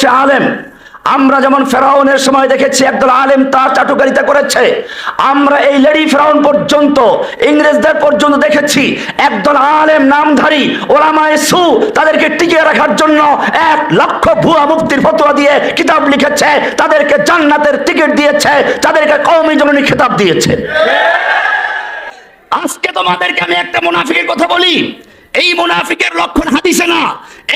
হচ্ছে আলেম। আমরা যেমন ফেরাউনের সময় দেখেছি, একদল আলেম তার চাটুকারিতা করেছে। আমরা এই লেডি ফেরাউন পর্যন্ত, ইংরেজদের পর্যন্ত দেখেছি, একদল আলেম নামধারী, ওলামায়ে সু তাদেরকে টিকিয়ে রাখার জন্য এক লক্ষ ভুয়া মুক্তির ফতোয়া দিয়ে কিতাব লিখেছে, তাদেরকে জান্নাতের টিকিট দিয়েছে, তাদেরকে কওমি জননী খেতাব দিয়েছে। আজকে তোমাদেরকে আমি একটা মুনাফিকের কথা বলি। এই মুনাফিকের লক্ষণ হাদিসে না।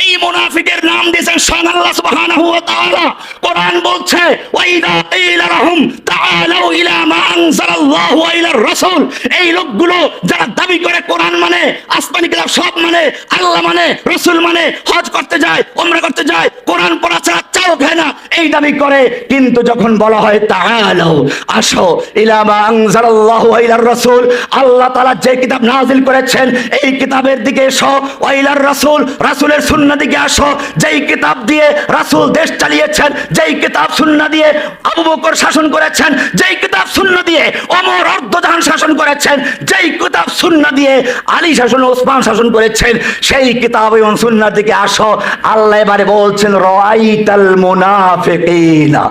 এই মুনাফিকের নাম দিয়েছেন স্বয়ং আল্লাহ সুবহানাহু ওয়া তাআলা। কোরআন বলছে ওয়াইদা কিলা লাহুম তাআলাউ ইলা মা আনজালাল্লাহু ওয়া ইলার রাসূল। এই লোকগুলো যারা দাবি করে কোরআন মানে আসমানি কিতাব সব মানে আল্লাহ মানে রাসূল মানে হজ করতে যায় ওমরা করতে যায়, কোরআন পড়া ছাড়া চাও খায় না। এই দাবি করে, কিন্তু যখন বলা হয়, তাআলাউ, আসো ইলা মা আনজালাল্লাহু ওয়া ইলার রাসূল। আল্লাহ তাআলা যে কিতাব নাজিল করেছেন, এই কিতাবের দিকে এসো ওয়াইলার রাসূল, রাসূলের দিকে আসো, যেই কিতাব দিয়ে রাসূল দেশ চালিয়েছেন, যেই কিতাব সুন্নাহ দিয়ে আবু বকর শাসন করেছেন, যেই কিতাব সুন্নাহ দিয়ে ওমর অর্ধজাহান শাসন করেছেন, যেই কিতাব সুন্নাহ দিয়ে আলী শাসন, ওসমান শাসন করেছেন, সেই কিতাব এবং সুন্নাহ দিকে আসো। আল্লাহ এবারে বলছেন, রাআইতাল মুনাফিকিনা।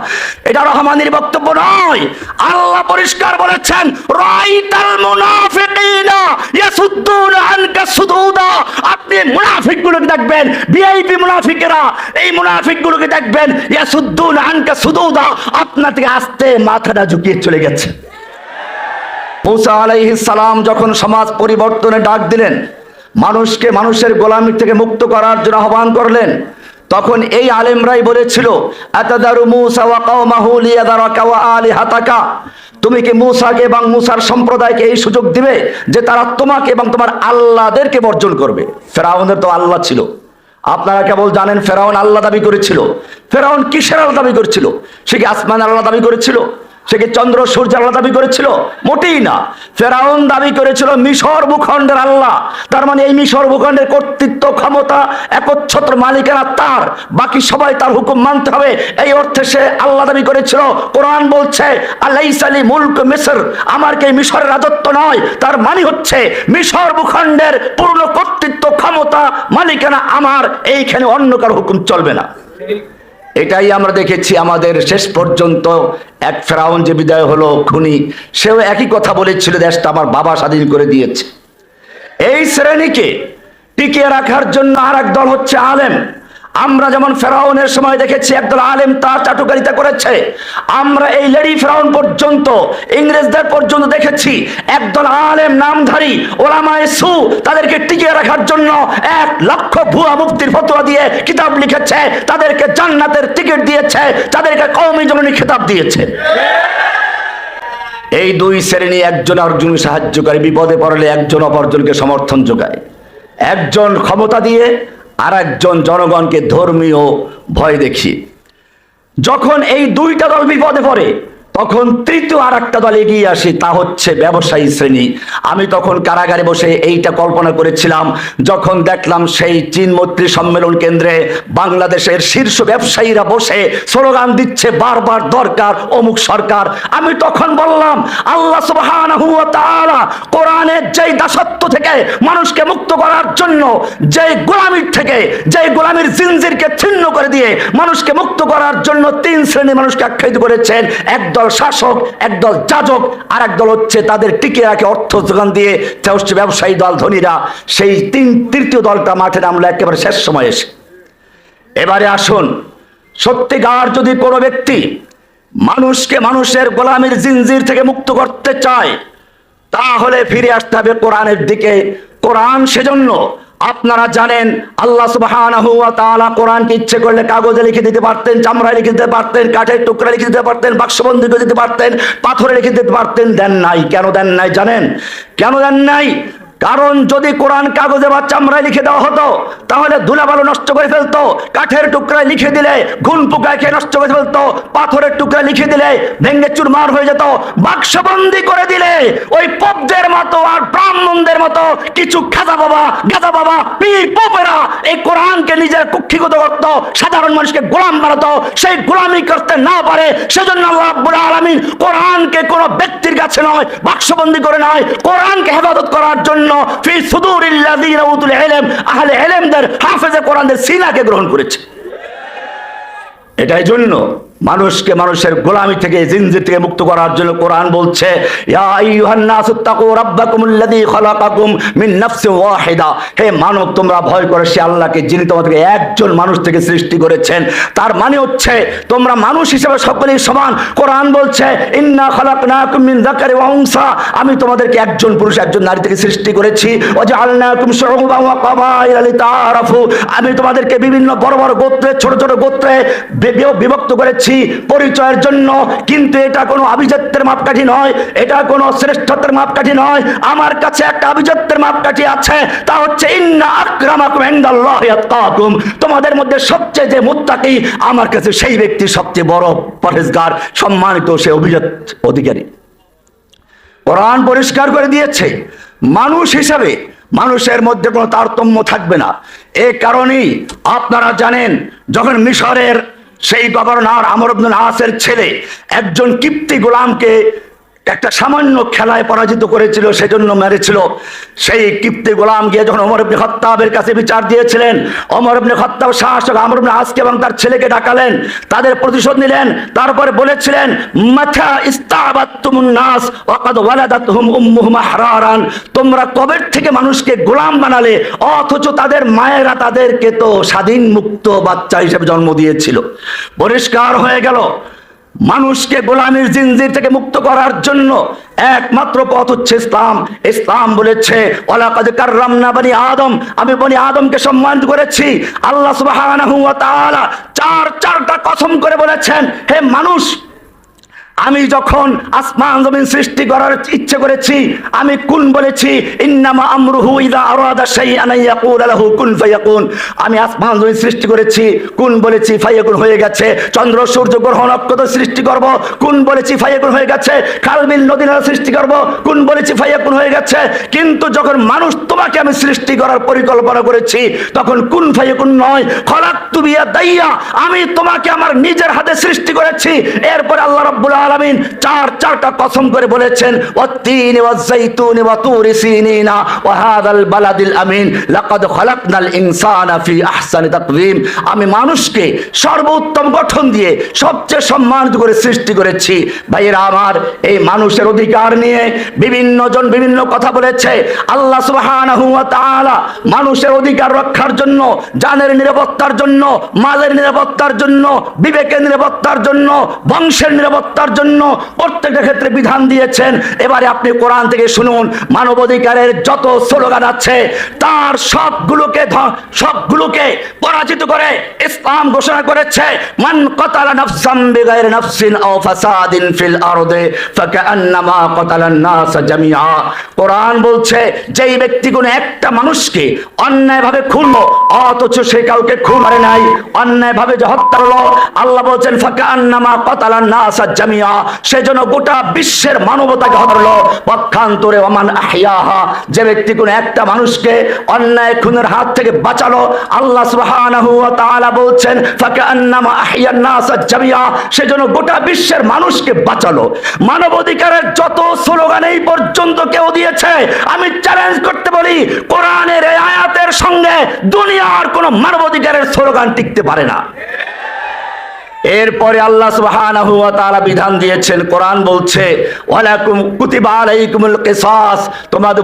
এটা রহমানের বক্তব্য নয়। আল্লাহ পরিষ্কার বলেছেন, রাআইতাল মুনাফিকিনা ইয়াসুদ্দুনা আনকা সুদুদা। আপনি মুনাফিকগুলোকে দেখবেন ভিআইপি মুনাফিকেরা, এই মুনাফিকগুলোকে দেখবেন, ইয়াসুদ্দুনা আনকা সুদুদা, আপনা থেকে আস্তে মাথাটা ঝুঁকিয়ে চলে গেছে। মুসা আলাইহিস সালাম যখন সমাজ পরিবর্তনে ডাক দিলেন, মানুষকে মানুষের গোলামি থেকে মুক্ত করার জন্য আহ্বান করলেন, তখন এই আলেমরাই বলেছিল তুমি কি মুসাকে এবং মুসার সম্প্রদায়কে এই সুযোগ দিবে যে তারা তোমাকে এবং তোমার আল্লাহদেরকে বর্জন করবে? ফেরাউনের তো আল্লাহ ছিল। আপনারা কেবল জানেন ফেরাউন আল্লাহ দাবি করেছিল। ফেরাউন কিসের আল্লাহ দাবি করেছিল? সে কি আসমান আল্লাহ দাবি করেছিল? সে কি চন্দ্র সূর্য আল্লাহ দাবি করেছিল? মোটেই না। ফেরাউন দাবি করেছিল মিশর ভূখণ্ডের আল্লাহ। তার মানে এই মিশর ভূখণ্ডের কর্তৃত্ব, ক্ষমতা, একচ্ছত্র মালিকানা তার। বাকি সবাই তার হুকুম মানতে হবে। এই অর্থে সে আল্লাহ দাবি করেছিল। কোরআন বলছে আল্লাহ সালি মুলক মিশর আমার কি মিশরের রাজত্ব নয়। তার মানে হচ্ছে, মিশর ভূখণ্ডের পূর্ণ কর্তৃত্ব, ক্ষমতা মালিকানা আমার। এইখানে অন্য কারও হুকুম চলবে না। এটাই আমরা দেখেছি আমাদের শেষ পর্যন্ত। এক ফেরাউন যে বিদায় হলো খুনি, সেও একই কথা বলেছিল, দেশটা আমার বাবা স্বাধীন করে দিয়েছে। এই শ্রেণীকে টিকিয়ে রাখার জন্য আর দল হচ্ছে আলেম। আমরা যেমন ফেরাউনের সময় দেখেছি, একদল আলেম তার চাটুকারিতা করেছে। আমরা এই লেডি ফেরাউন পর্যন্ত, ইংরেজদের পর্যন্ত দেখেছি, একদল আলেম নামধারী ওলামায়ে সু তাদেরকে টিকিয়ে রাখার জন্য এক লক্ষ ভুয়া মুক্তির ফতোয়া দিয়ে কিতাব লিখেছে, তাদেরকে জান্নাতের টিকিট দিয়েছে, তাদেরকে কওমি জননী খেতাব দিয়েছে। এই দুই শ্রেণি একজন অর্জুন সাহায্যকারী বিপদে পড়লে একজন অপরজনকে সমর্থন যোগায়। একজন ক্ষমতা দিয়ে আর একজন জনগণকে ধর্মীয় ভয় দেখিয়ে। যখন এই দুইটা দল বিপদে পড়ে তখন তৃতীয় আর একটা দল এগিয়ে আসে, তা হচ্ছে ব্যবসায়ী শ্রেণি। আমি তখন কারাগারে বসে এইটা কল্পনা করেছিলাম, যখন দেখলাম সেই চীন মৈত্রী সম্মেলন কেন্দ্রে বাংলাদেশের শীর্ষ ব্যবসায়ীরা বসে স্লোগান দিচ্ছে, বারবার দরকার অমুক সরকার। আমি তখন বললাম, আল্লাহ তাআলা কোরআনের যেই দাসত্ব থেকে মানুষকে মুক্ত করার জন্য, যেই গোলামির থেকে, যেই গোলামির জিনজিরকে ছিন্ন করে দিয়ে মানুষকে মুক্ত করার জন্য তিন শ্রেণির মানুষকে আখ্যায়িত করেছেন একদল শাসক একদল যাজক আর একদল হচ্ছে তাদের টিকিয়ে রাখে অর্থ যোগান দিয়ে হচ্ছে ব্যবসায়ী দল ধনীরা। সেই তিন, তৃতীয় দলটা মাঠে নামলো, একেবারে শেষ সময় এসে। এবারে আসুন, সত্যিকার যদি কোনো ব্যক্তি মানুষকে মানুষের গোলামির জিনজির থেকে মুক্ত করতে চায়, তাহলে ফিরে আসতে হবে কোরআনের দিকে। কোরআন সেজন্য আপনারা জানেন, আল্লাহ তাআলা কোরআনকে ইচ্ছে করলে কাগজে লিখে দিতে পারতেন, চামড়ায় লিখে দিতে পারতেন, কাঠের টুকরা লিখে দিতে পারতেন, বাক্সবন্দি করে দিতে পারতেন, পাথরে লিখে দিতে পারতেন, দেন নাই। কেন দেন নাই জানেন? কেন দেন নাই? কারণ যদি কোরআন কাগজে বা চামড়ায় লিখে দেওয়া হতো, তাহলে ধুলাবালু নষ্ট করে ফেলতো, কাঠের টুকরায় লিখে দিলে ঘুন পোকায় খেয়ে নষ্ট করে ফেলতো, পাথরের টুকরায় লিখে দিলে, ভেঙে চুরমার হয়ে যেত, বাক্সবন্দি করে দিলে, ওই পবদের মতো আর ব্রাহ্মণদের মতো কিছু খাজা বাবা, গাজা বাবা, পীর পোপেরা এই কোরআনকে নিজের কুক্ষিগত করতো, সাধারণ মানুষকে গোলাম বানাতো, সেই গোলামি করতে না পারে, সেজন্য আল্লাহ রাব্বুল আলামিন কোরআনকে কোনো ব্যক্তির কাছে নয়, বাক্সবন্দি করে নয়, কোরআনকে হেফাজত করার জন্য গ্রহণ করেছে। এটাই জন্য মানুষকে মানুষের গোলামি থেকে জিনজির থেকে মুক্ত করার জন্য কোরআন বলছে হে মানব, তোমরা ভয় করো সে আল্লাহকে যিনি তোমাদেরকে একজন মানুষ থেকে সৃষ্টি করেছেন। তার মানে হচ্ছে, তোমরা মানুষ হিসেবে সকলেই সমান। কোরআন বলছে, ইন্না আমি তোমাদেরকে একজন পুরুষ, একজন নারী থেকে সৃষ্টি করেছি। আমি তোমাদেরকে বিভিন্ন বড় বড় গোত্রে, ছোট ছোট গোত্রে বিভক্ত করেছি। পরিচয়ের জন্য, কিন্তু এটা কোনো আভিজাত্যের মাপকাঠি নয়, এটা কোনো শ্রেষ্ঠত্বের মাপকাঠি নয়। আমার কাছে একটা আভিজাত্যের মাপকাঠি আছে, তা হচ্ছে ইন্না আকরামাকুম ইনদাল্লাহি আতকাকুম। তোমাদের মধ্যে সবচেয়ে যে মুত্তাকি, আমার কাছে সেই ব্যক্তি সবচেয়ে বড় পরহেজগার, সম্মানিত সে অভিজাত অধিকারী। কোরআন পরিষ্কার করে দিয়েছে, মানুষ হিসাবে মানুষের মধ্যে কোনো তারতম্য থাকবে না। এ কারণেই আপনারা জানেন, যখন মিশরের সেই গভর্নর আমর আব্দুল আসের ছেলে একজন কিপ্তি গোলামকে একটা সামান্য খেলায় পরাজিত করেছিল, সেজন্য মেরেছিল। সেই কিপ্তি গোলাম গিয়ে যখন অমর ইবনে খত্তাবের কাছে বিচার দিয়েছিলেন অমর ইবনে খত্তাব শাসক আমর আসকে এবং তার ছেলেকে ডাকালেন, তাদের প্রতিশোধ নিলেন, তারপরে বলেছিলেন, মাথা ইস্তাবাতুমুন নাস, ওয়াকাদ ওয়ালাদাতহুম আহরারান তোমরা কবে থেকে মানুষকে গোলাম বানালে? অথচ তাদের মায়েরা তাদেরকে তো স্বাধীন মুক্ত বাচ্চা হিসেবে জন্ম দিয়েছিল। পরিষ্কার হয়ে গেল। মানুষকে গোলামের জিনজির থেকে মুক্ত করার জন্য একমাত্র পথ হচ্ছে ইসলাম। ইসলাম বলেছে ওলাকাদ কাররামনা বনি আদম। আমি বনি আদমকে সম্মান করেছি। আল্লাহ সুবহানাহু ওয়া তাআলা চার চারটা কসম করে বলেছেন, হে মানুষ আমি যখন আসমান জমিন সৃষ্টি করার ইচ্ছে করেছি, আমি কুন বলেছি, ইন্নামা আমরুহু ইদা আরাদা শাইআন ইয়াকুল লাহু কুন ফায়াকুন। আমি আসমান জমিন সৃষ্টি করেছি, কুন বলেছি, ফায়াকুন হয়ে গেছে। চন্দ্র, সূর্য, গ্রহ, নক্ষত্র সৃষ্টি করব, কুন বলেছি, ফায়াকুন হয়ে গেছে। খালবিল নদী, নালা সৃষ্টি করব, কুন বলেছি, ফায়াকুন হয়ে গেছে। কিন্তু যখন মানুষ তোমাকে আমি সৃষ্টি করার পরিকল্পনা করেছি, তখন কুন ফায়াকুন নয়। খলাক তুবিয়া দাইয়া, আমি তোমাকে আমার নিজের হাতে সৃষ্টি করেছি। এরপর আল্লাহ রাব্বুল আলামিন চার চারটা কসম করে বলেছেন ওয়াজাইতুন ওয়া তুরি সিনিনা ওয়া হাদাল বালাদিল আমিন, লাকাদ খালাকনাল ইনসানা ফি আহসানি তাকওয়িম আমি মানুষকে সর্বোত্তম গঠন দিয়ে সবচেয়ে সম্মানিত করে সৃষ্টি করেছি। ভাইয়েরা আমার, এই মানুষের অধিকার নিয়ে বিভিন্ন জন বিভিন্ন কথা বলেছে। আল্লাহ সুবহানাহু ওয়া তাআলা মানুষের অধিকার রক্ষার জন্য, জানের নিরাপত্তার জন্য, মালের নিরাপত্তার জন্য, বিবেকের নিরাপত্তার জন্য, বংশের নিরাপত্তার জন্য প্রত্যেকটা ক্ষেত্রে বিধান দিয়েছেন। এবারে আপনি কোরআন থেকে শুনুন, মানবাধিকারের যত স্লোগান আছে, তার সবগুলোকে সবগুলোকে পরাজিত করে ইসলাম ঘোষণা করেছে, মান কতালা ফাসাদিন ফিল আরদে নাস কোরআন বলছে, যেই ব্যক্তি কোনো একটা মানুষকে অন্যায়ভাবে খুনলো অথচ সে কাউকে খুন করে নাই, অন্যায়ভাবে যে হত্যা হলো আল্লাহ বলছেন ফাকান্নামা কতালান নাস জামিআ। সেজন্য গোটা বিশ্বের মানবতাকে হত্যা করল পক্ষান্তরে ওমান আহিয়াহা যে ব্যক্তি কোনো একটা মানুষকে অন্যায় খুনের হাত থেকে বাঁচালো, আল্লাহ সুবহানাহু ওয়া তাআলা বলছেন ফাকান্নামা আহিয়ান নাস জামিআ সেজন্য গোটা বিশ্বের মানুষকে বাঁচালো। মানবাধিকারের যত স্লোগান এই পর্যন্ত কেউ দিয়েছে, আমি চ্যালেঞ্জ করতে বলি, কোরআনের এই আয়াতের সঙ্গে দুনিয়ার কোনো মানবাধিকারের স্লোগান টিকতে পারে না। এরপরে আল্লাহ সুবহানাহু ওয়া তাআলা বিধান দিয়েছেন, কোরআন বলছে, ওয়ালাকুম কুতিবা আলাইকুমুল কিসাস তোমাদের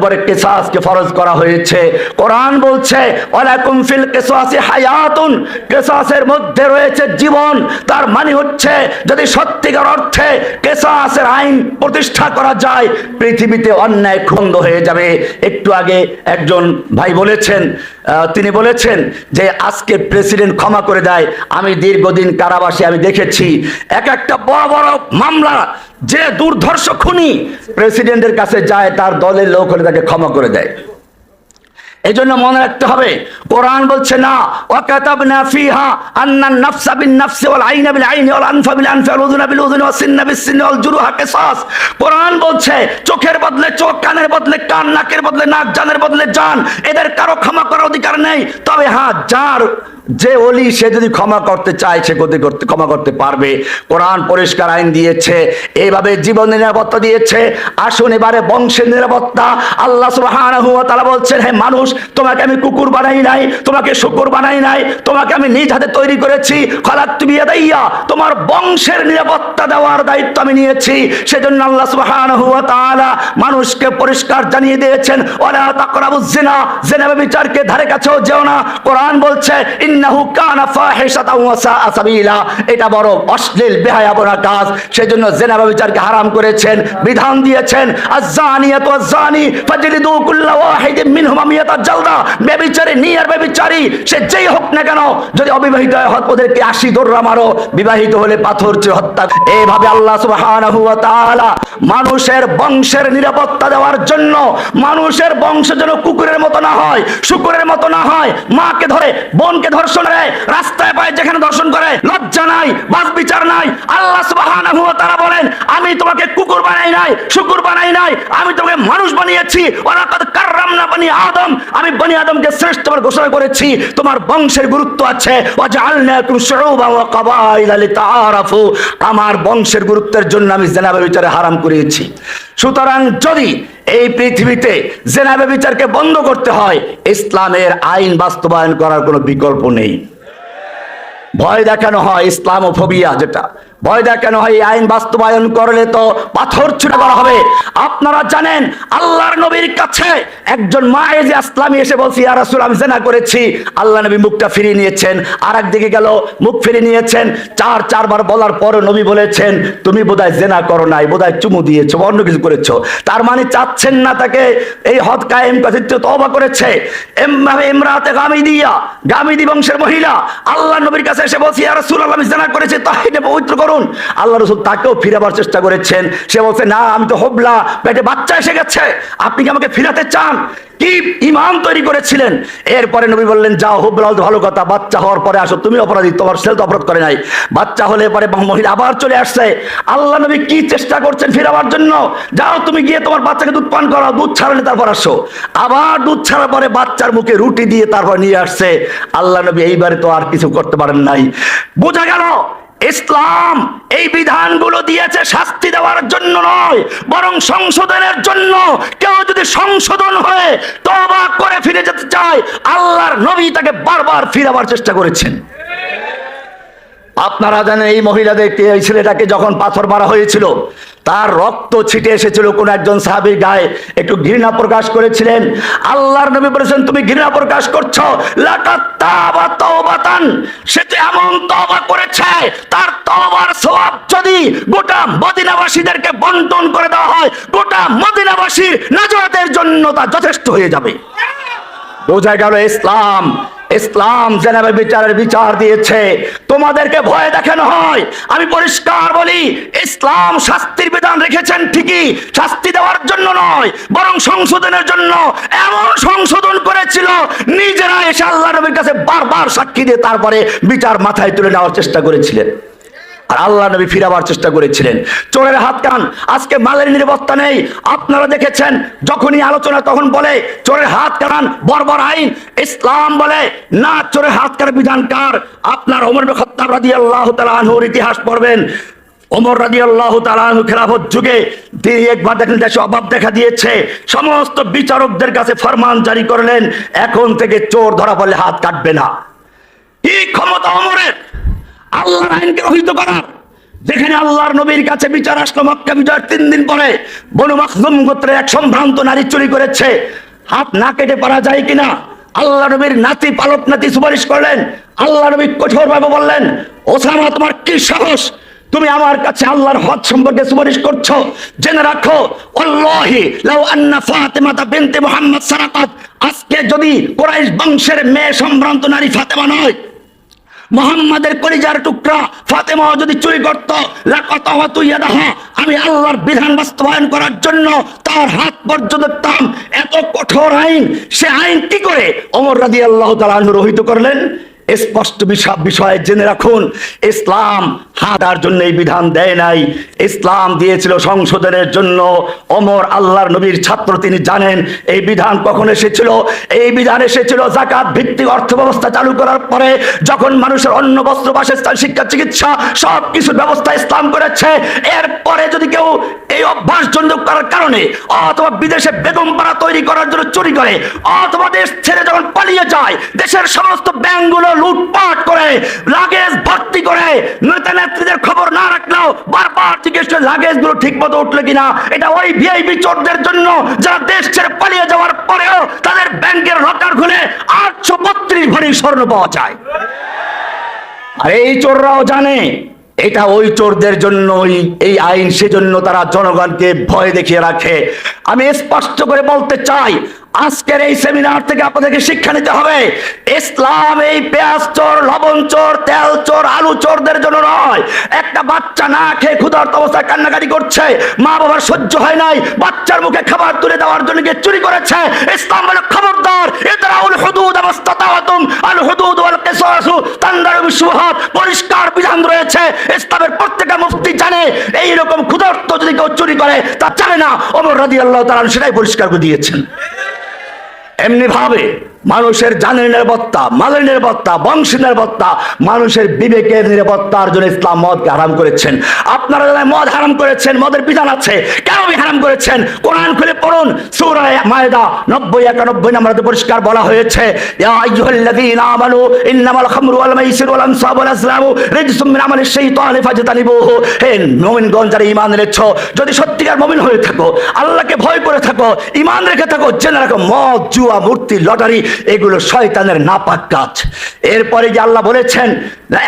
ফরজ করা হয়েছে। কোরআন বলছে, ওয়ালাকুম ফিল কিসাসি হায়াতুন কিসাসের মধ্যে রয়েছে জীবন, তার মানে হচ্ছে, যদি সত্যিকার অর্থে কিসাসের আইন প্রতিষ্ঠা করা যায়, পৃথিবীতে অন্যায় খন্দ হয়ে যাবে। একটু আগে একজন ভাই বলেছেন তিনি বলেছেন যে, আজকে প্রেসিডেন্ট ক্ষমা করে দেয়, আমি দীর্ঘদিন কারাবাসে আমি দেখেছি। এক একটা বড় বড় মামলা, যে দুর্ধর্ষ খুনি প্রেসিডেন্টের কাছে যায়, তার দলের লোক হলে তাকে ক্ষমা করে দেয়। এই জন্য মনে রাখতে হবে, কোরআন বলছে, না বলছে, চোখের বদলে চোখ, কানের বদলে কান, নাকের বদলে নাক, জানের বদলে জান। এদের কারও ক্ষমা করার অধিকার নেই। তবে হ্যাঁ যার যে অলি সে যদি ক্ষমা করতে চায়, সে করতে করতে, ক্ষমা করতে পারবে। কোরআন পরিষ্কার আইন দিয়েছে, এইভাবে জীবন নিরাপত্তা দিয়েছে। আসুন এবারে বংশের নিরাপত্তা। আল্লাহ ওয়া বলছেন, হে মানুষ, তোমাকে আমি কুকুর বানাই নাই, তোমাকে শুকুর বানাই নাই, তোমাকে আমি নিজ হাতে তৈরি করেছি। খলাক তুমি দাইয়া তোমার বংশের নিরাপত্তা দেওয়ার দায়িত্ব আমি নিয়েছি। সেজন্য আল্লাহ তাআলা মানুষকে পরিষ্কার জানিয়ে দিয়েছেন, ওয়ালা তাকরাবুজ জিনা জিনা বিচারকে ধারে কাছেও যেও না। কোরআন বলছে ইন্নাহু কানা ওয়া সাআ সাবিলা। এটা বড় অশ্লীল, বেহায়াপনা কাজ। সেজন্য জেনা বিচারকে হারাম করেছেন, বিধান দিয়েছেন। ওয়াজ-যানি ফাজলিদু কুল্লা মিনহুমা মিয়াতা জালদা। নিয়ার সে যেই হোক না কেন, যদি অবিবাহিত হয় ওদেরকে আশি দৌড়া মারো। বিবাহিত হলে পাথর চেয়ে হত্যা এইভাবে আল্লাহ সুবহানাহু ওয়া তাআলা মানুষের বংশের নিরাপত্তা দেওয়ার জন্য, মানুষের বংশ যেন কুকুরের মতো না হয়, শুকুরের মতো না হয়, মাকে ধরে, বোনকে ধর্ষণ করে রাস্তায় পায় যেখানে দর্শন করে, লজ্জা নাই, বাস বিচার নাই। আল্লাহ সুবহানাহু ওয়া তাআলা বলেন, আমি তোমাকে কুকুর বানাই নাই, শুকুর বানাই নাই। আমি তোমাকে মানুষ বানিয়েছি। ওয়ালাকাদ কাররামনা বনি আদম। আমি বনি আদমকে শ্রেষ্ঠ ঘোষণা করেছি। তোমার বংশের গুরুত্ব আছে। ওয়াজআলনাকুম শুউবা ওয়া কাবাইলা লিতাআরাফু। আমার বংশের গুরুত্বের জন্য আমি জেনাবে বিচারে হারাম করিয়েছি সুতরাং যদি এই পৃথিবীতে জেনাবে বিচারকে বন্ধ করতে হয়, ইসলামের আইন বাস্তবায়ন করার কোনো বিকল্প নেই। ভয় দেখানো হয় ইসলাম ও ইসলামোফোবিয়া যেটা। ভয় দেখানো হয় আইন বাস্তবায়ন করলে তো পাথর ছুটে করা হবে। আপনারা জানেন, আল্লাহর নবীর কাছে একজন মায়ে যে আসলামী এসে বলছি, ইয়া রাসূল জেনা করেছি। আল্লাহ নবী মুখটা ফিরিয়ে নিয়েছেন আর একদিকে গেল, মুখ ফিরিয়ে নিয়েছেন। চার, চারবার বলার পরও নবী বলেছেন, তুমি বোধহয় জেনা করো নাই, বোধহয় চুমু দিয়েছ অন্য কিছু করেছ। তার মানে চাচ্ছেন না তাকে এই হদ কায়েম কাছে তওবা করেছে। এমভাবে ইমরাতে গামিদিয়া গামিদি বংশের মহিলা, আল্লাহ নবীর কাছে এসে বলছি, ইয়া রাসূলুল্লাহ আমি জেনা করেছি তাহিনে পবিত্র করুন। আল্লাহ রসুল তাকেও ফিরাবার চেষ্টা করেছেন। সে বলছে, না, আমি তো হবলা, পেটে বাচ্চা এসে গেছে। আপনি কি আমাকে ফিরাতে চান? কি ইমান তৈরি করেছিলেন। এরপরে নবী বললেন, যাও, হবলা তো ভালো কথা। বাচ্চা হওয়ার পরে আসো। তুমি অপরাধী, তোমার ছেলে তো অপরাধ করে নাই। বাচ্চা হলে পরে মহিলা আবার চলে আসছে। আল্লাহ নবী কি চেষ্টা করছেন ফিরাবার জন্য? যাও, তুমি গিয়ে তোমার বাচ্চাকে দুধ পান করাও, দুধ ছাড়ালে তারপর আসো। আবার দুধ ছাড়ার পরে বাচ্চার মুখে রুটি দিয়ে তারপর নিয়ে আসছে। আল্লাহ নবী এইবারে তো আর কিছু করতে পারেন নাই। বোঝা গেল ইসলাম এই বিধানগুলো দিয়েছে শাস্তি দেওয়ার জন্য নয়, বরং সংশোধনের জন্য। কেউ যদি সংশোধন হয়ে তবা করে ফিরে যেতে চায়, আল্লাহর নবী তাকে বারবার ফিরাবার চেষ্টা করেছেন। আপনারা জানেন এই মহিলাদেরকে এই ছেলেটাকে যখন পাথর মারা হয়েছিল, তার রক্ত ছিটে এসেছিল কোন একজন সাহাবীর গায়ে। একটু ঘৃণা প্রকাশ করেছিলেন। আল্লাহর নবী বলেছেন, তুমি ঘৃণা প্রকাশ করছ। তাবা সে তো এমন তওবা করেছে, তার তওবার সওয়াব যদি গোটা মদিনাবাসীদেরকে বন্টন করে দেওয়া হয়, গোটা মদিনাবাসীর নাজাতের জন্য তা যথেষ্ট হয়ে যাবে। বোঝা গেল ইসলাম ইসলাম জেনাবে বিচারের বিচার দিয়েছে। তোমাদেরকে ভয় দেখানো হয়। আমি পরিষ্কার বলি, ইসলাম শাস্তির বিধান রেখেছেন ঠিকই, শাস্তি দেওয়ার জন্য নয়, বরং সংশোধনের জন্য। এমন সংশোধন করেছিল, নিজেরা এসে আল্লাহ নবীর কাছে বারবার সাক্ষী দিয়ে তারপরে বিচার মাথায় তুলে নেওয়ার চেষ্টা করেছিলেন। আর আল্লাহ নবী ফিরাবার চেষ্টা করেছিলেন। চোরের হাত কান আজকে মালের নিরাপত্তা নেই। আপনারা দেখেছেন, যখনই আলোচনা তখন বলে, চোরের হাত কান বর্বর আইন। ইসলাম বলে, না, চোরের হাত কান বিধান কার? আপনার বিন খাত্তাব রাদিয়াল্লাহু তাআলা আনহুর ইতিহাস পড়বেন। ওমর রাজি আল্লাহ তালানু খেলাফত যুগে তিনি একবার দেখলেন দেশে অভাব দেখা দিয়েছে। সমস্ত বিচারকদের কাছে ফরমান জারি করলেন। এখন থেকে চোর ধরা পড়লে হাত কাটবে না। কি ক্ষমতা অমরের আল্লাহর আইনকে রহিত করার। যেখানে আল্লাহর নবীর কাছে বিচার আসলো, মক্কা বিজয়ের তিন দিন পরে বনু মাখদুম গোত্রে এক সম্ভ্রান্ত নারী চুরি করেছে। হাত না কেটে পারা যায় কিনা? আল্লাহ নবীর নাতি, পালক নাতি সুপারিশ করলেন। আল্লাহ নবী কঠোর ভাবে বললেন, ওসামা, তোমার কি সাহস? তুমি আমার কাছে আল্লাহর হদ সম্পর্কে সুপারিশ করছ। জেনে রাখো আল্লাহি লাউ আন্না ফাতেমাতা বিনতে মুহাম্মদ সারাকাত আজকে যদি কুরাইশ বংশের মেয়ে সম্ভ্রান্ত নারী ফাতেমা নয় মোহাম্মদের কলিজার টুকরা ফাতেমাও যদি চুরি করত আমি আল্লাহর বিধান বাস্তবায়ন করার জন্য তার হাত পর্যন্ত এত কঠোর আইন, সে আইন কি করে? অমর রাজি আল্লাহ তালা রহিত করলেন স্পষ্ট বিষয় জেনে রাখুন, ইসলাম হাঁটার জন্য এই বিধান দেয় নাই। ইসলাম দিয়েছিল সংশোধনের জন্য। অমর আল্লাহর নবীর ছাত্র তিনি জানেন, এই বিধান কখন এসেছিল? এই বিধান এসেছিল জাকাত ভিত্তিক অর্থ ব্যবস্থা চালু করার পরে, যখন মানুষের অন্য বস্ত্র, বাসস্থান, শিক্ষা, চিকিৎসা সব কিছু ব্যবস্থা ইসলাম করেছে। এরপরে যদি কেউ এই অভ্যাস জন্য করার কারণে অথবা বিদেশে বেগম পাড়া তৈরি করার জন্য চুরি করে, অথবা দেশ ছেড়ে যখন পালিয়ে যায়, দেশের সমস্ত ব্যাংকগুলো লুটপাট করে, লাগেজ ভর্তি করে। নেতা নেত্রীদের খবর না রাখলেও বারবার জিজ্ঞেস লাগেজগুলো ঠিক মতো উঠল কিনা? এটা ওই ভিআইপি চোরদের জন্য যারা দেশ ছেড়ে পালিয়ে যাওয়ার পরেও তাদের ব্যাংকের লকার খুলে আটশো বত্রিশ ভরি স্বর্ণ পাওয়া যায়। আর এই চোররাও জানে, এটা ওই চোরদের জন্যই এই আইন সেজন্য তারা জনগণকে ভয় দেখিয়ে রাখে। আমি স্পষ্ট করে বলতে চাই আজকের এই সেমিনার থেকে আপনাদেরকে শিক্ষা নিতে হবে। ইসলাম এই পেঁয়াজ চোর, লবণ চোর, তেল চোর, আলু চোরদের জন্য নয়। একটা বাচ্চা না খেয়ে ক্ষুধার্ত অবস্থায় কান্নাকাটি করছে, মা বাবার সহ্য হয় নাই, বাচ্চার মুখে খাবার তুলে দেওয়ার জন্য গিয়ে চুরি করেছে। ইসলাম বলে খবরদার। ইদরাউল হুদুদ অবস্তাতাওয়াতুম আল হুদুদ ওয়াল কিসাসু। তানদারু বিশুবহাত। পরিষ্কার বিধান রয়েছে। ইসলামের প্রত্যেকটা মুফতি জানে এই রকম ক্ষুধার্ত যদি কেউ চুরি করে, তা জানে না। ওমর রাদিয়াল্লাহু তাআলা সেটাই পরিষ্কার করে দিয়েছেন। এমনি ভাবে মানুষের জানের নিরাপত্তা, মালের নিরাপত্তা, বংশের নিরাপত্তা, মানুষের বিবেকের নিরাপত্তার জন্য ইসলাম মদকে হারাম করেছেন। আপনারা যারা মদ হারাম করেছেন, মদের বিধান আছে, কেন হারাম করেছেন? কোরআন খুলে পড়ুন, সূরা মায়দা 90 91 নম্বরে পরিষ্কার বলা হয়েছে, ইয়া আইয়ুহাল্লাযীনা আমানু, ইন্নামাল খামরু ওয়াল মাইসিরু ওয়াল আনসাবু ওয়াল রিজসুম মিন শাইতানি হে মুমিনগণ, যারা ঈমান এনেছো, যদি সত্যিকার মুমিন হয়ে থাকো, আল্লাহকে ভয় করে থাকো, ঈমান রেখে থাকো, জেনে রাখো, মদ, জুয়া, মূর্তি, লটারি এগুলো শয়তানের নাপাক কাজ। এরপরে যে আল্লাহ বলেছেন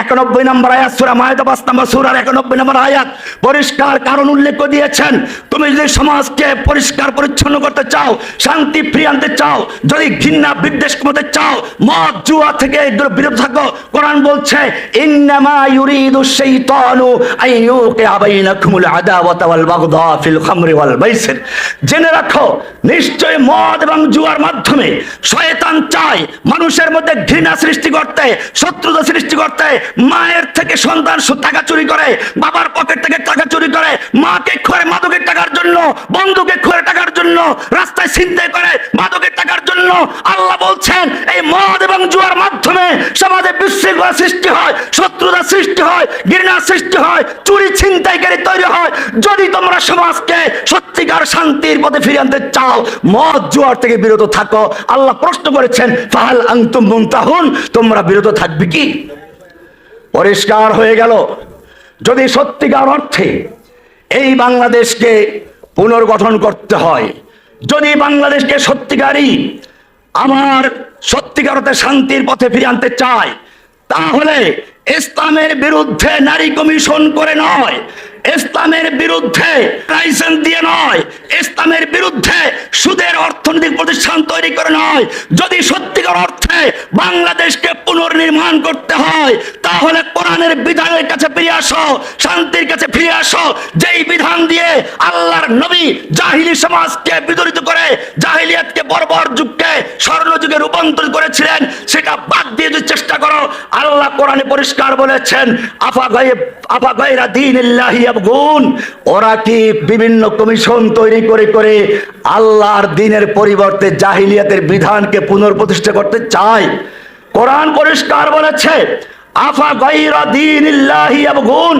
একানব্বই নম্বর আয়াত, সুরা মায়দা, পাঁচ নম্বর সুরার একানব্বই নম্বর আয়াত, পরিষ্কার কারণ উল্লেখ দিয়েছেন, তুমি যদি সমাজকে পরিষ্কার, পরিচ্ছন্ন করতে চাও, শান্তি ফিরিয়ে আনতে চাও, যদি ঘৃণা, বিদ্বেষ কমাতে চাও, মদ, জুয়া থেকে এগুলো বিরত থাকো, কোরআন বলছে জেনে রাখো নিশ্চয় মদ এবং জুয়ার মাধ্যমে শয়তান চায় মানুষের মধ্যে ঘৃণা সৃষ্টি করতে, শত্রুতা সৃষ্টি করতে, মায়ের থেকে সন্তান টাকা চুরি করে, বাবার পকেট থেকে টাকা চুরি করে, মাকে খোরে মাদকের টাকার জন্য, বন্ধুকে খোরে টাকার জন্য, রাস্তায় ছিনতাই করে মাদকের টাকার জন্য আল্লাহ বলছেন, এই মদ এবং জুয়ার মাধ্যমে সমাজে বিশৃঙ্খলা সৃষ্টি হয়, শত্রুতা সৃষ্টি হয়, ঘৃণা সৃষ্টি হয়, চুরি ছিনতাইকারী তৈরি হয়। যদি তোমরা সমাজকে সত্যিকার শান্তির পথে ফিরিয়ে আনতে চাও, মদ, জুয়ার থেকে বিরত থাকো। আল্লাহ প্রশ্ন করেছেন, ফাহাল আংতুম মুনতাহুন, তোমরা বিরত থাকবে কি? পরিষ্কার হয়ে গেল। যদি সত্যিকার অর্থে এই বাংলাদেশকে পুনর্গঠন করতে হয়, যদি বাংলাদেশকে সত্যিকারই আমার সত্যিকারতে শান্তির পথে ফিরে আনতে চায়, তাহলে ইসলামের বিরুদ্ধে নারী কমিশন করে নয় ইসলামের বিরুদ্ধে লাইসেন্স দিয়ে নয়, ইসলামের বিরুদ্ধে সুদের অর্থনৈতিক প্রতিষ্ঠান তৈরি করে নয়। যদি সত্যিকার অর্থে বাংলাদেশকে পুনর্নির্মাণ করতে হয়, তাহলে কোরআনের বিধানের কাছে ফিরে আসো, শান্তির কাছে ফিরে আসো। যেই বিধান দিয়ে আল্লাহর নবী জাহিলি সমাজকে বিদরিত করে, জাহিলিয়াতকে বর্বর যুগকে স্বর্ণ যুগে রূপান্তর করেছিলেন, সেটা বাদ দিয়ে যদি চেষ্টা করো, আল্লাহ কোরআনে পরিষ্কার বলেছেন, আফা গায়ে আফা গায়রা দীনিল্লাহি ইয়াবগুন ওরা কি বিভিন্ন কমিশন তৈরি করে করে আল্লাহর দিনের পরিবর্তে জাহিলিয়াতের বিধানকে পুনর্প্রতিষ্ঠা করতে চায়? কোরআন পরিষ্কার বলেছে, আফা গাইরা দিন ইল্লাহি আবগুন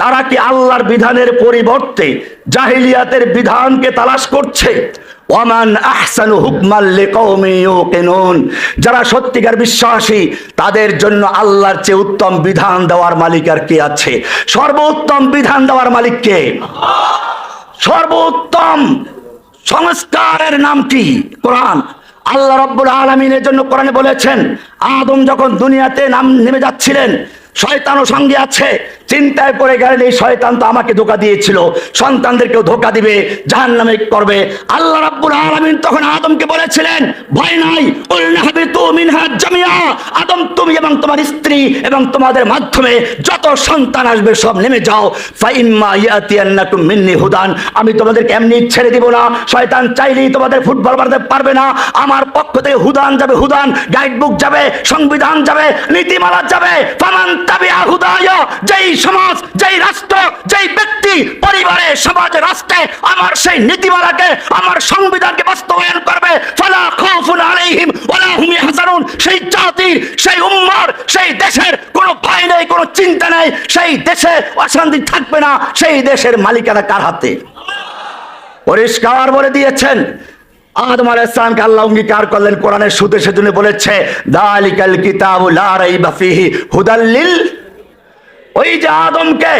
তারা কি আল্লাহর বিধানের পরিবর্তে জাহিলিয়াতের বিধানকে তালাশ করছে? আহসানু হুকমাল লিকাউমি ইউকিনুন। যারা সত্যিকার বিশ্বাসী, তাদের জন্য আল্লাহর চেয়ে উত্তম বিধান দেওয়ার মালিক আর কে আছে? সর্বোত্তম বিধান দেওয়ার মালিক কে? সর্বোত্তম সংস্কারের নাম কি? কোরআন। আল্লাহ রব্বুল আলমিনের জন্য কোরআনে বলেছেন, আদম যখন দুনিয়াতে নাম নেমে যাচ্ছিলেন, শয়তানও সঙ্গে আছে। চিন্তায় পড়ে গেলেন এই শয়তান তো আমাকে ধোকা দিয়েছিল। সন্তানদেরকেও ধোকা দিবে জাহান নামে করবে। আল্লাহ রাব্বুল আলামিন তখন আদমকে বলেছিলেন, ভয় নাই। উলনাহাবি তু মিনহা জামিয়া। আদম, তুমি এবং তোমার স্ত্রী এবং তোমাদের মাধ্যমে যত সন্তান আসবে সব নেমে যাও। ফাইম্মা ইয়াতিয়ান্নাকুম মিন্নি হুদান। আমি তোমাদেরকে এমনি ছেড়ে দিব না। শয়তান চাইলেই তোমাদের ফুটবল মারতে পারবে না। আমার পক্ষ থেকে হুদান যাবে, হুদান। গাইড বুক যাবে, সংবিধান যাবে, নীতিমালা যাবে। ফামান তাবিআ হুদায়া, যেই সমাজ, যেই রাষ্ট্র, যেই ব্যক্তি পরিবারে, সমাজে রাষ্ট্রে, আমার সেই নীতিমালাকে, আমার সংবিধানকে বাস্তবায়ন করবে। ফালা খাউফুন আলাইহিম ওয়ালা হুম ইয়াহজানুন। সেই জাতির সেই উম্মার, সেই দেশের কোনো ভয় নেই, কোনো চিন্তা নেই। সেই দেশে অশান্তি থাকবে না। সেই দেশের মালিকানা কার হাতে? পরিষ্কার বলে দিয়েছেন। আদম আলাইহিস সালামকে আল্লাহ অঙ্গীকার করলেন। কোরআনের সুতে সেজন্য বলেছে, দালিকাল কিতাবু লা রাইবা ফিহি হুদাল্লিল ওই যে আদমকে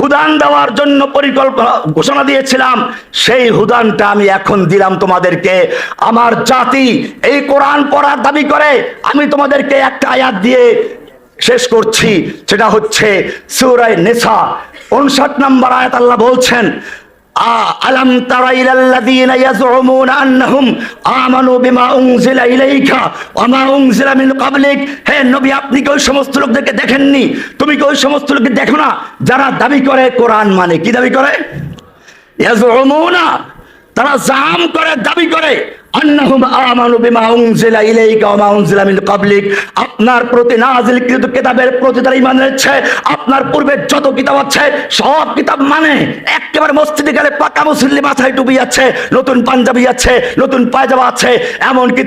হুদান দেওয়ার জন্য পরিকল্পনা ঘোষণা দিয়েছিলাম, সেই হুদানটা আমি এখন দিলাম তোমাদেরকে। আমার জাতি এই কোরআন পড়ার দাবি করে, আমি তোমাদেরকে একটা আয়াত দিয়ে শেষ করছি, সেটা হচ্ছে সুরায় নেশা উনষাট নম্বর আয়াত আল্লাহ বলছেন আলাম তারা ইলাল্লাযীনা ইয়াজউমুনা আন্নাহুম আমানু বিমা উনজিলা ইলাইকা ওয়া মা উনজিলা মিন ক্বাবলিক। হে নবী, আপনি কি ওই সমস্ত লোকদেরকে দেখেননি? তুমি কি ওই সমস্ত লোককে দেখো না? যারা দাবি করে কোরআন মানে কি দাবি করে? ইয়াজউমুনা, তারা জাম করে, দাবি করে। আন্নাহুম আমানু বিমা উনজিলা ইলাইকা ওয়া মা উনজিলা মিন ক্বাবলিক। আপনার প্রতি নাযিলকৃত কিতাবের প্রতি তারা ঈমান এনেছে, আপনার পূর্বে যত কিতাব আছে, সব কিতাব মানে একেবারে মসজিদে গেলে পাকা মুসল্লি মাথায় টুপি আছে, নতুন পাঞ্জাবি আছে, নতুন পায়জামা আছে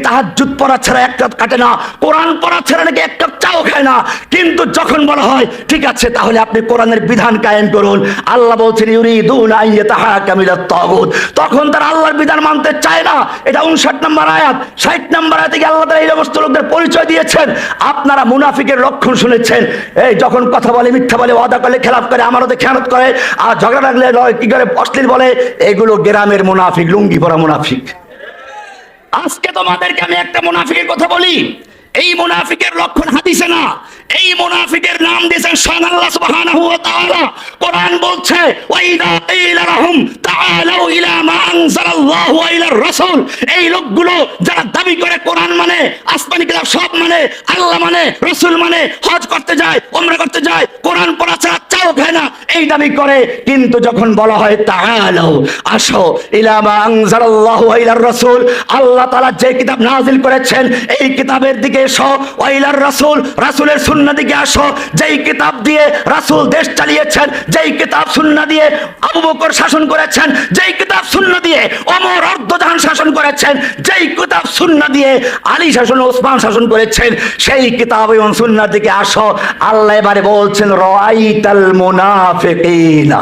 তাহাজ্জুদ পড়া ছাড়া এক রাত কাটে না, কোরআন পড়া ছাড়া নাকি এক কাপ চাও খায় না। কিন্তু যখন বলা হয়, ঠিক আছে, তাহলে আপনি কোরআনের বিধান কায়েম করুন। আল্লাহ বলছেন, ইউরিদুন আইয়াতাহাকাম ইলা তাগুত। তখন তারা আল্লাহর বিধান মানতে চায় না। এটা উনষাট নম্বর আয়াত, ষাট নম্বর আয়াতে গিয়ে আল্লাহ তাআলা এই সমস্ত লোকদের পরিচয় দিয়েছেন। আপনারা মুনাফিকের লক্ষণ শুনেছেন। এই যখন কথা বলে, মিথ্যা বলে, ওয়াদা করলে খেলাফ করে, আমার ওদের খেয়ানত করে, আর ঝগড়া লাগলে কি করে অশ্লীল বলে, এগুলো গ্রামের মুনাফিক, লুঙ্গি পরা মুনাফিক। আজকে তোমাদেরকে আমি একটা মুনাফিকের কথা বলি। এই মুনাফিকের লক্ষণ হাদিসে না। এই মুনাফিকের নাম দিয়েছেন স্বয়ং আল্লাহ সুবহানাহু ওয়া তাআলা। কোরআন বলছে ওয়াইদা কিলা লাহুম তাআলাউ ইলা মা আনজালাল্লাহু ওয়া ইলার রাসূল। এই লোকগুলো যারা দাবি করে কোরআন মানে আসমানি কিতাব সব মানে আল্লাহ মানে রাসূল মানে হজ করতে যায় ওমরা করতে যায়, কোরআন পড়া ছাড়া চাও খায় না। এই দাবি করে, কিন্তু যখন বলা হয়, তাআলাউ, আসো ইলা মা আনজালাল্লাহু ওয়া ইলার রাসূল। আল্লাহ তাআলা যে কিতাব নাজিল করেছেন, এই কিতাবের দিকে এসো ওয়াইলার রাসূল, রাসূলের সুন্নাহ দিকে আসো, যেই কিতাব দিয়ে রাসূল দেশ চালিয়েছেন, যেই কিতাব সুন্নাহ দিয়ে আবু বকর শাসন করেছেন, যেই কিতাব সুন্নাহ দিয়ে ওমর অর্ধজাহান শাসন করেছেন, যেই কিতাব সুন্নাহ দিয়ে আলী শাসন, ওসমান শাসন করেছেন, সেই কিতাব এবং সুন্নাহর দিকে আসো। আল্লাহ এবারে বলছেন, রাআইতাল মুনাফিকিনা।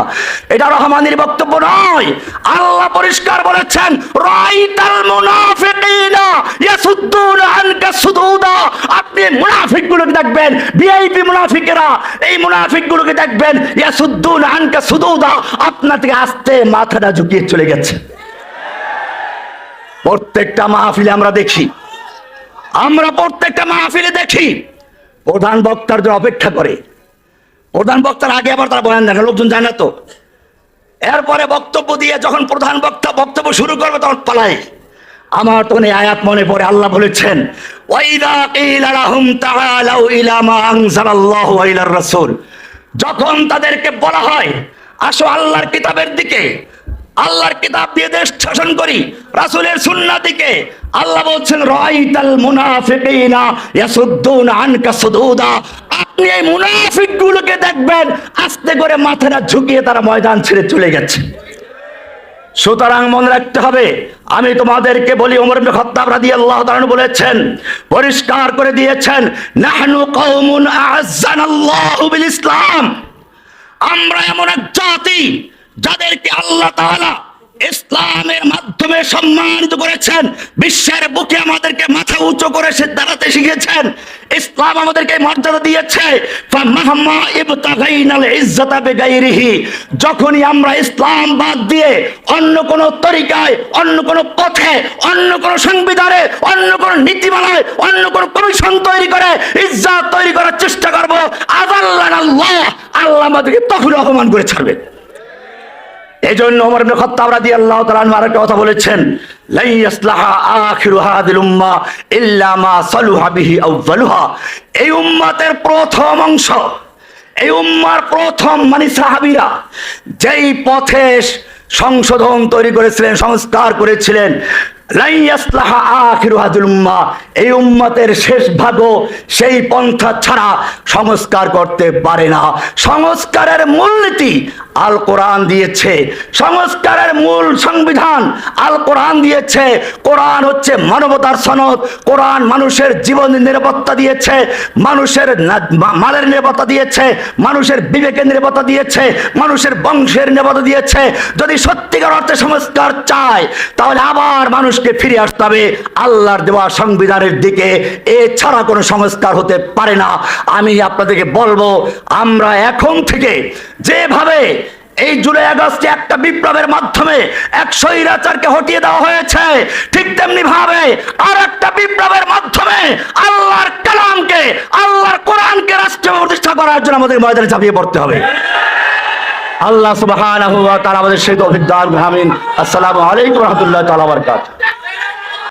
এটা রহমানের বক্তব্য নয়। আল্লাহ পরিষ্কার বলেছেন, রাআইতাল মুনাফিকিনা ইয়াসুদ্দুনা আনকা সুদুদা। আপনি মুনাফিকগুলোকে দেখবেন ভিআইপি মুনাফিকেরা, এই মুনাফিকগুলোকে দেখবেন, ইয়াসুদ্দুনা আনকা সুদুদা, আপনার থেকে আস্তে মাথাটা ঝুঁকিয়ে চলে গেছে। প্রত্যেকটা মাহফিলে আমরা দেখি, আমরা প্রত্যেকটা মাহফিলে দেখি, প্রধান বক্তার যে অপেক্ষা করে। প্রধান বক্তার আগে আবার তারা বয়ান দেখে লোকজন জানে তো। এরপরে বক্তব্য দিয়ে যখন প্রধান বক্তা বক্তব্য শুরু করবে, তখন পালায়। আমার তখন আয়াত মনে পড়ে, আল্লাহ বলেছেন যখন তাদেরকে বলা হয়, আসো আল্লাহর কিতাবের দিকে, আল্লাহর কিতাব দিয়ে দেশ শাসন করি, রাসূলের সুন্নাহ দিকে, আল্লাহ বলছেন, রাইতাল মুনাফিকিনা ইয়াসুদ্দুনা আনকা সুদুদা। আপনি মুনাফিকগুলোকে দেখবেন, আস্তে করে মাথাটা ঝুঁকিয়ে তারা ময়দান ছেড়ে চলে গেছে। সুতরাং মনে রাখতে হবে, আমি তোমাদেরকে বলি, ওমর খত্তাব রাদি আল্লাহ তাআলা বলেছেন, পরিষ্কার করে দিয়েছেন, নাহনু কওমুন আ'আজ্জানাল্লাহু বিল ইসলাম। আমরা এমন এক জাতি, যাদেরকে আল্লাহ তাআলা ইসলামের মাধ্যমে সম্মানিত করেছেন। বিশ্বের বুকে আমাদেরকে মাথা উঁচু করে সে দাঁড়াতে শিখেছেন। ইসলাম আমাদেরকে মর্যাদা দিয়েছে। যখনই আমরা ইসলাম বাদ দিয়ে অন্য কোন তরিকায়, অন্য কোন পথে, অন্য কোন সংবিধানে, অন্য কোন নীতিমালায়, অন্য কোন কমিশন তৈরি করে, ইজ্জাত তৈরি করার চেষ্টা করব আদাল্লাহ আল্লাহ আল্লাহ আমাদেরকে তখন অপমান করে ছাড়বে এই জন্য ওমর ইবনে খাত্তাব রাদিয়াল্লাহু তাআলা আনহু আরেকটা কথা বলেছেন লাই ইসলাহা আখিরু হাদিল উম্মাহ ইল্লা মা সালুহা বিহি আউয়ালুহা এই উম্মতের প্রথম অংশ, এই উম্মার প্রথম মানে সাহাবীরা যেই পথে সংশোধন তৈরি করেছিলেন, সংস্কার করেছিলেন এই উম্মতের শেষ ভাগও সেই পন্থা ছাড়া সংস্কার করতে পারে না। সংস্কারের মূলনীতি আল কোরআন দিয়েছে। সংস্কারের মূল সংবিধান আল কোরআন দিয়েছে। কোরআন হচ্ছে মানবতার সনদ। কোরআন মানুষের জীবনের নিরাপত্তা দিয়েছে। মানুষের মালের নিরাপত্তা দিয়েছে। মানুষের বিবেকের নিরাপত্তা দিয়েছে। মানুষের বংশের নিরাপত্তা দিয়েছে। যদি সত্যিকার অর্থে সংস্কার চায়, তাহলে আবার মানুষকে ফিরে আসতে হবে আল্লাহর দেওয়া সংবিধানের দিকে। এছাড়া কোনো সংস্কার হতে পারে না। আমি আপনাদেরকে বলব, আমরা এখন থেকে যেভাবে এই জুলাই আগস্টে একটা বিপ্লবের মাধ্যমে এক স্বৈরাচারকে হটিয়ে দেওয়া হয়েছে, ঠিক তেমনি ভাবে আর একটা বিপ্লবের মাধ্যমে আল্লাহর কালামকে, আল্লাহর কোরআনকে রাষ্ট্র প্রতিষ্ঠা করার জন্য আমাদের ময়দানে ঝাঁপিয়ে পড়তে হবে। আল্লাহ সুবাহ তাআলা আমাদের সেই অভিজ্ঞান আমিন। আসসালামু আলাইকুম রহমতুল্লাহ তালা ওয়া বারাকাতুহু।